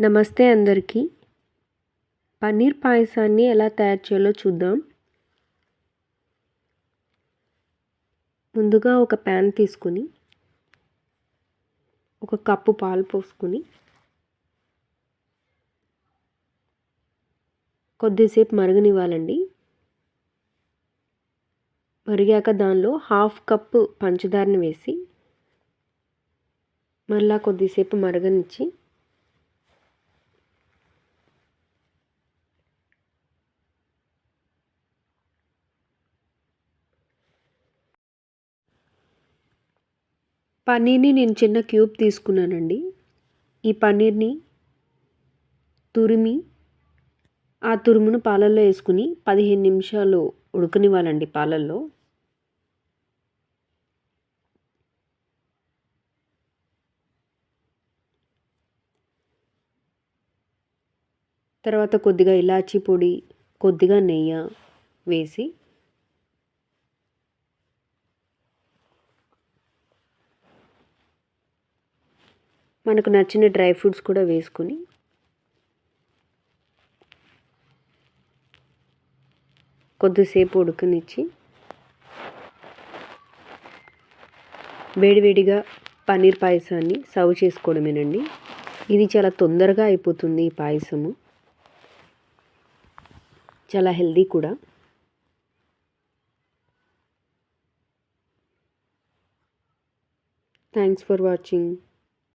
నమస్తే అందరికీ. పన్నీర్ పాయసాన్ని ఎలా తయారు చేయాలో చూద్దాం. ముందుగా ఒక ప్యాన్ తీసుకుని ఒక కప్పు పాలు పోసుకుని కొద్దిసేపు మరగనివ్వాలండి. మరిగాక దానిలో హాఫ్ కప్పు పంచదారని వేసి మళ్ళా కొద్దిసేపు మరగనిచ్చి పన్నీర్ని నేను చిన్న క్యూబ్ తీసుకున్నానండి. ఈ పన్నీర్ని తురిమి ఆ తురుమును పాలల్లో వేసుకుని పదిహేను నిమిషాలు ఉడకనివ్వాలండి పాలల్లో. తర్వాత కొద్దిగా ఇలాచీ పొడి కొద్దిగా నెయ్యి వేసి మనకు నచ్చిన డ్రై ఫ్రూట్స్ కూడా వేసుకొని కొద్దిసేపు ఉడకనిచ్చి వేడివేడిగా పన్నీర్ పాయసాన్ని సర్వ్ చేసుకోవడమేనండి. ఇది చాలా తొందరగా అయిపోతుంది ఈ పాయసము. చాలా హెల్దీ కూడా. Thanks for watching.